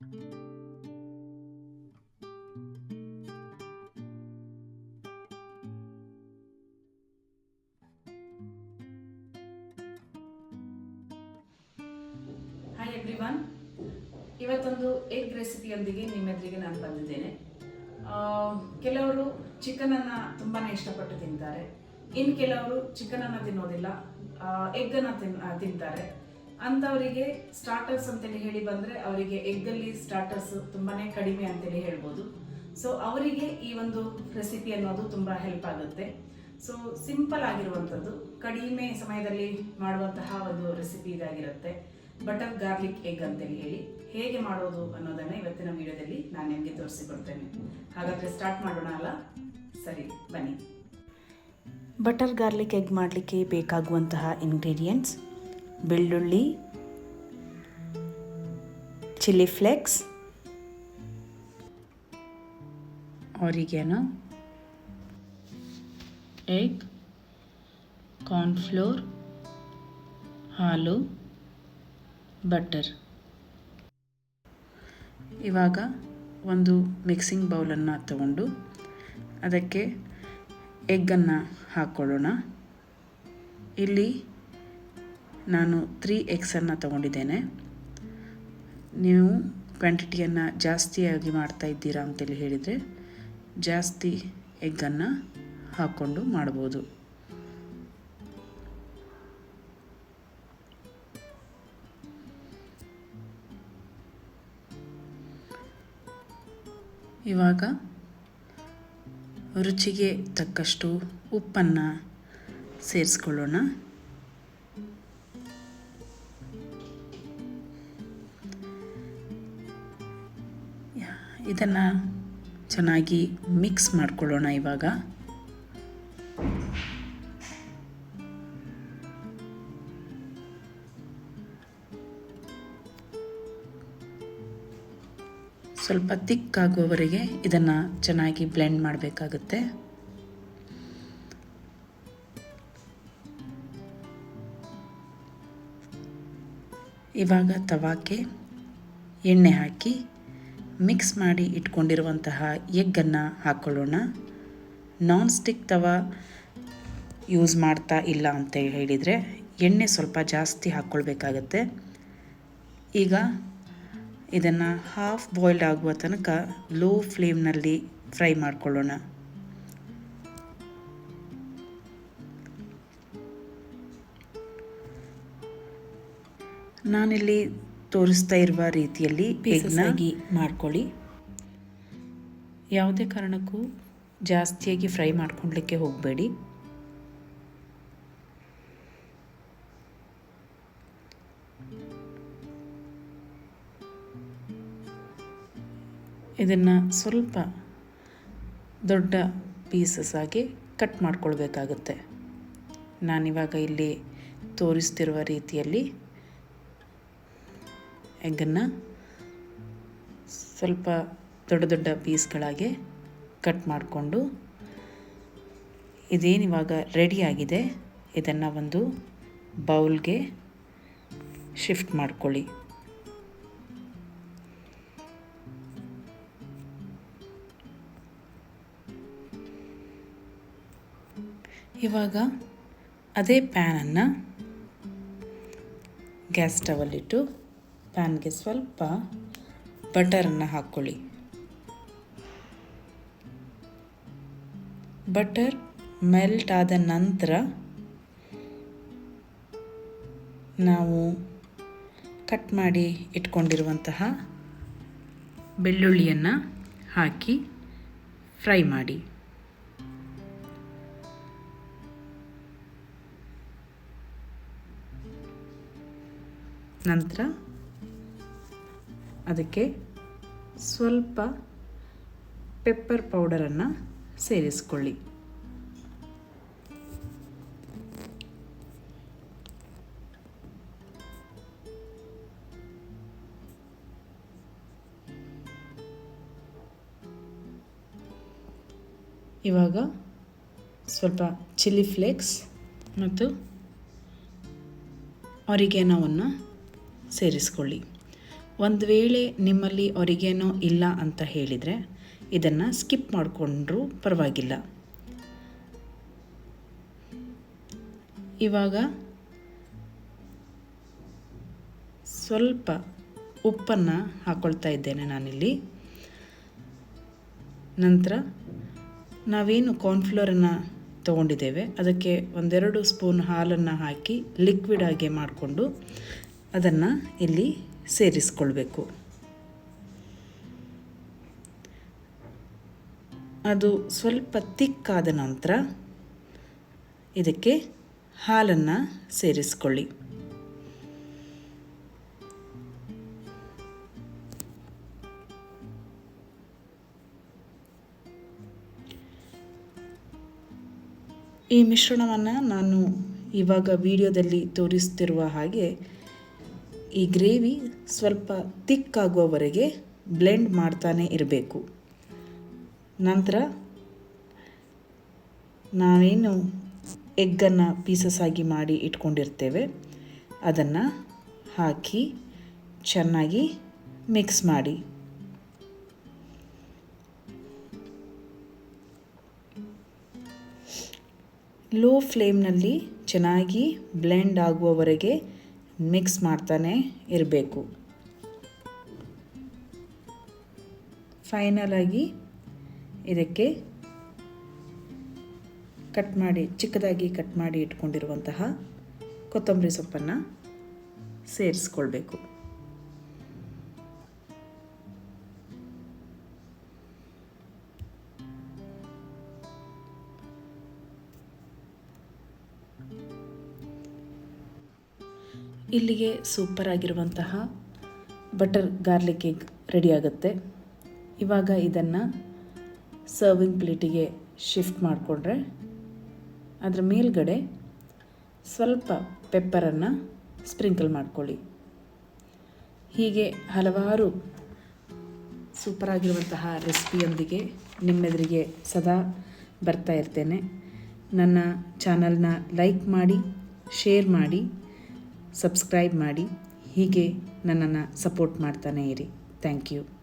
Hi everyone ಇವತ್ತೊಂದು egg ರೆಸಿಪಿಯೊಂದಿಗೆ ನಿಮ್ಮೆದುರಿಗೆ ನಾನು ಬಂದಿದ್ದೇನೆ. ಕೆಲವರು ಅನ್ನ ತುಂಬಾ ಇಷ್ಟಪಟ್ಟು ತಿಂತಾರೆ. ಇನ್ ಕೆಲವರು ಚಿಕನನ್ನು ತಿನ್ನೋದಿಲ್ಲ. ಎಗ್ಗನ್ನು ತಿನ್ ತಿಂತಾರೆ. ಅಂಥವರಿಗೆ ಸ್ಟಾರ್ಟರ್ಸ್ ಅಂತೇಳಿ ಹೇಳಿ ಬಂದರೆ ಅವರಿಗೆ ಎಗ್ಗಲ್ಲಿ ಸ್ಟಾರ್ಟರ್ಸ್ ತುಂಬಾ ಕಡಿಮೆ ಅಂತೇಳಿ ಹೇಳ್ಬೋದು. ಸೊ ಅವರಿಗೆ ಈ ಒಂದು ರೆಸಿಪಿ ಅನ್ನೋದು ತುಂಬ ಹೆಲ್ಪ್ ಆಗುತ್ತೆ. ಸೊ ಸಿಂಪಲ್ ಆಗಿರುವಂಥದ್ದು, ಕಡಿಮೆ ಸಮಯದಲ್ಲಿ ಮಾಡುವಂತಹ ಒಂದು ರೆಸಿಪಿ ಇದಾಗಿರುತ್ತೆ. ಬಟರ್ ಗಾರ್ಲಿಕ್ ಎಗ್ ಅಂತೇಳಿ ಹೇಳಿ. ಹೇಗೆ ಮಾಡೋದು ಅನ್ನೋದನ್ನು ಇವತ್ತಿನ ವಿಡಿಯೋದಲ್ಲಿ ನಾನು ನಿಮಗೆ ತೋರಿಸಿಕೊಡ್ತೇನೆ. ಹಾಗಾದರೆ ಸ್ಟಾರ್ಟ್ ಮಾಡೋಣ ಅಲ್ಲ? ಸರಿ, ಬನ್ನಿ. ಬಟರ್ ಗಾರ್ಲಿಕ್ ಎಗ್ ಮಾಡಲಿಕ್ಕೆ ಬೇಕಾಗುವಂತಹ ಇಂಗ್ರೀಡಿಯೆಂಟ್ಸ್ ಬೆಳ್ಳುಳ್ಳಿ, ಚಿಲ್ಲಿ ಫ್ಲೆಕ್ಸ್ ಅವರಿಗೇನು ಎಗ್, ಕಾರ್ನ್ಫ್ಲೋರ್, ಹಾಲು, ಬಟರ್. ಇವಾಗ ಒಂದು ಮಿಕ್ಸಿಂಗ್ ಬೌಲನ್ನು ತಗೊಂಡು ಅದಕ್ಕೆ ಎಗ್ಗನ್ನು ಹಾಕ್ಕೊಳ್ಳೋಣ. ಇಲ್ಲಿ ನಾನು ತ್ರೀ ಎಕ್ಸನ್ನು ತಗೊಂಡಿದ್ದೇನೆ. ನೀವು ಕ್ವಾಂಟಿಟಿಯನ್ನು ಜಾಸ್ತಿಯಾಗಿ ಮಾಡ್ತಾ ಇದ್ದೀರಾ ಅಂತೇಳಿ ಹೇಳಿದರೆ ಜಾಸ್ತಿ ಎಗ್ಗನ್ನು ಹಾಕ್ಕೊಂಡು ಮಾಡ್ಬೋದು. ಇವಾಗ ರುಚಿಗೆ ತಕ್ಕಷ್ಟು ಉಪ್ಪನ್ನು ಸೇರಿಸ್ಕೊಳ್ಳೋಣ. ಇದನ್ನು ಚೆನ್ನಾಗಿ ಮಿಕ್ಸ್ ಮಾಡ್ಕೊಳ್ಳೋಣ ಇವಾಗ. ಸ್ವಲ್ಪ ತಿಕ್ಕಾಗುವವರೆಗೆ ಇದನ್ನು ಚೆನ್ನಾಗಿ ಬ್ಲೆಂಡ್ ಮಾಡಬೇಕಾಗುತ್ತೆ. ಇವಾಗ ತವಾಕ್ಕೆ ಎಣ್ಣೆ ಹಾಕಿ ಮಿಕ್ಸ್ ಮಾಡಿ ಇಟ್ಕೊಂಡಿರುವಂತಹ ಎಗ್ಗನ್ನು ಹಾಕ್ಕೊಳ್ಳೋಣ ನಾನ್ ಸ್ಟಿಕ್ ತವ ಯೂಸ್ ಮಾಡ್ತಾ ಇಲ್ಲ ಅಂತ ಹೇಳಿದರೆ ಎಣ್ಣೆ ಸ್ವಲ್ಪ ಜಾಸ್ತಿ ಹಾಕ್ಕೊಳ್ಬೇಕಾಗತ್ತೆ. ಈಗ ಇದನ್ನು ಹಾಫ್ ಬಾಯ್ಲ್ಡ್ ಆಗುವ ತನಕ ಲೋ ಫ್ಲೇಮ್ನಲ್ಲಿ ಫ್ರೈ ಮಾಡಿಕೊಳ್ಳೋಣ. ನಾನಿಲ್ಲಿ ತೋರಿಸ್ತಾ ಇರುವ ರೀತಿಯಲ್ಲಿ ಬೇಗನಾಗಿ ಮಾಡ್ಕೊಳ್ಳಿ. ಯಾವುದೇ ಕಾರಣಕ್ಕೂ ಜಾಸ್ತಿಯಾಗಿ ಫ್ರೈ ಮಾಡ್ಕೊಳ್ಲಿಕ್ಕೆ ಹೋಗಬೇಡಿ. ಇದನ್ನು ಸ್ವಲ್ಪ ದೊಡ್ಡ ಪೀಸಸ್ ಆಗಿ ಕಟ್ ಮಾಡ್ಕೊಳ್ಬೇಕಾಗುತ್ತೆ. ನಾನಿವಾಗ ಇಲ್ಲಿ ತೋರಿಸ್ತಿರುವ ರೀತಿಯಲ್ಲಿ ಎಗ್ಗನ್ನು ಸ್ವಲ್ಪ ದೊಡ್ಡ ದೊಡ್ಡ ಪೀಸ್ಗಳಾಗಿ ಕಟ್ ಮಾಡಿಕೊಂಡು ಇದೇನಿವಾಗ ರೆಡಿಯಾಗಿದೆ ಇದನ್ನು ಒಂದು ಬೌಲ್ಗೆ ಶಿಫ್ಟ್ ಮಾಡ್ಕೊಳ್ಳಿ. ಇವಾಗ ಅದೇ ಪ್ಯಾನನ್ನು ಗ್ಯಾಸ್ ಸ್ಟವಲ್ಲಿಟ್ಟು ಪ್ಯಾನ್ಗೆ ಸ್ವಲ್ಪ ಬಟರನ್ನು ಹಾಕ್ಕೊಳ್ಳಿ. ಬಟರ್ ಮೆಲ್ಟ್ ಆದ ನಂತರ ನಾವು ಕಟ್ ಮಾಡಿ ಇಟ್ಕೊಂಡಿರುವಂತಹ ಬೆಳ್ಳುಳ್ಳಿಯನ್ನು ಹಾಕಿ ಫ್ರೈ ಮಾಡಿ. ನಂತರ ಅದಕ್ಕೆ ಸ್ವಲ್ಪ ಪೆಪ್ಪರ್ ಪೌಡರನ್ನು ಸೇರಿಸ್ಕೊಳ್ಳಿ. ಇವಾಗ ಸ್ವಲ್ಪ ಚಿಲ್ಲಿ ಫ್ಲೇಕ್ಸ್ ಮತ್ತು ಆರಿಗ್ಯಾನೋವನ್ನು ಸೇರಿಸ್ಕೊಳ್ಳಿ. ಒಂದು ವೇಳೆ ನಿಮ್ಮಲ್ಲಿ ಅವರಿಗೇನೋ ಇಲ್ಲ ಅಂತ ಹೇಳಿದರೆ ಇದನ್ನು ಸ್ಕಿಪ್ ಮಾಡಿಕೊಂಡ್ರೂ ಪರವಾಗಿಲ್ಲ. ಇವಾಗ ಸ್ವಲ್ಪ ಉಪ್ಪನ್ನು ಹಾಕ್ಕೊಳ್ತಾ ಇದ್ದೇನೆ ನಾನಿಲ್ಲಿ. ನಂತರ ನಾವೇನು ಕಾರ್ನ್ಫ್ಲೋರನ್ನು ತೊಗೊಂಡಿದ್ದೇವೆ, ಅದಕ್ಕೆ ಒಂದೆರಡು ಸ್ಪೂನ್ ಹಾಲನ್ನು ಹಾಕಿ ಲಿಕ್ವಿಡ್ ಆಗಿ ಮಾಡಿಕೊಂಡು ಅದನ್ನು ಇಲ್ಲಿ ಸೇರಿಸ್ಕೊಳ್ಬೇಕು. ಅದು ಸ್ವಲ್ಪ ತಿಕ್ಕಾದ ನಂತರ ಇದಕ್ಕೆ ಹಾಲನ್ನು ಸೇರಿಸ್ಕೊಳ್ಳಿ. ಈ ಮಿಶ್ರಣವನ್ನು ನಾನು ಇವಾಗ ವಿಡಿಯೋದಲ್ಲಿ ತೋರಿಸ್ತಿರುವ ಹಾಗೆ ಈ ಗ್ರೇವಿ ಸ್ವಲ್ಪ ತಿಕ್ಕಾಗುವವರೆಗೆ ಬ್ಲೆಂಡ್ ಮಾಡ್ತಾನೆ ಇರಬೇಕು. ನಂತರ ನಾವೇನು ಎಗ್ಗನ್ನು ಪೀಸಸ್ ಆಗಿ ಮಾಡಿ ಇಟ್ಕೊಂಡಿರ್ತೇವೆ. ಅದನ್ನು ಹಾಕಿ ಚೆನ್ನಾಗಿ ಮಿಕ್ಸ್ ಮಾಡಿ. ಲೋ ಫ್ಲೇಮ್ನಲ್ಲಿ ಚೆನ್ನಾಗಿ ಬ್ಲೆಂಡ್ ಆಗುವವರೆಗೆ ಮಿಕ್ಸ್ ಮಾಡ್ತಾನೆ ಇರಬೇಕು. ಫೈನಲ್ ಆಗಿ ಇದಕ್ಕೆ ಕಟ್ ಮಾಡಿ, ಚಿಕ್ಕದಾಗಿ ಕಟ್ ಮಾಡಿ ಇಟ್ಕೊಂಡಿರುವಂತಹ ಕೊತ್ತಂಬರಿ ಸೊಪ್ಪನ್ನು ಸೇರಿಸ್ಕೊಳ್ಬೇಕು. ಇಲ್ಲಿಗೆ ಸೂಪರ್ ಆಗಿರುವಂತಹ ಬಟರ್ ಗಾರ್ಲಿಕ್ ಕೇಕ್ ರೆಡಿ ಆಗುತ್ತೆ. ಇವಾಗ ಇದನ್ನು ಸರ್ವಿಂಗ್ ಪ್ಲೇಟಿಗೆ ಶಿಫ್ಟ್ ಮಾಡಿಕೊಂಡ್ರೆ ಅದರ ಮೇಲ್ಗಡೆ ಸ್ವಲ್ಪ ಪೆಪ್ಪರನ್ನು ಸ್ಪ್ರಿಂಕಲ್ ಮಾಡ್ಕೊಳ್ಳಿ. ಹೀಗೆ ಹಲವಾರು ಸೂಪರಾಗಿರುವಂತಹ ರೆಸಿಪಿಯೊಂದಿಗೆ ನಿಮ್ಮೆದುರಿಗೆ ಸದಾ ಬರ್ತಾ ಇರ್ತೇನೆ. ನನ್ನ ಚಾನಲ್ನ ಲೈಕ್ ಮಾಡಿ ಶೇರ್ ಮಾಡಿ ಸಬ್ಸ್ಕ್ರೈಬ್ ಮಾಡಿ ಹೀಗೆ ನನ್ನನ್ನು ಸಪೋರ್ಟ್ ಮಾಡ್ತಾನೆ ಇರಿ. Thank you.